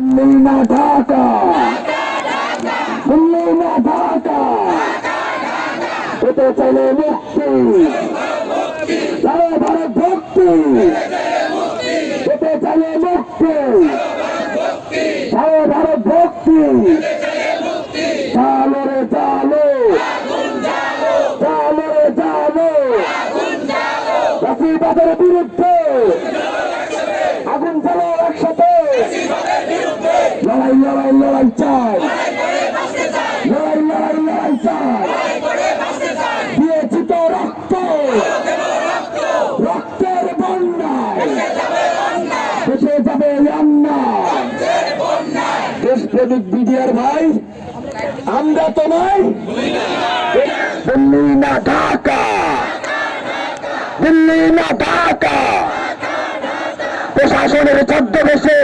দিল্লি না ঢাকা দিল্লি না ঢাকা পেতে চাইলে মুক্তি চাও ভারত ভক্তি পেতে চাইলে মুক্তি চাও ভারত ভক্তি চালো রে চালো চালো রে চালো বিরুদ্ধে লড়াই লড়াই লড়াই চাই লড়াই লড়াই লড়াই চাই দিয়েছি তো রক্ত রক্তের বন্যায় দেশে যাবে অন্যায় দেশপ্রেমিক বিডিআর ভাই আমরা তো নয়। দিল্লি না ঢাকা দিল্লি না ঢাকা প্রশাসনের ছদ্মবেশে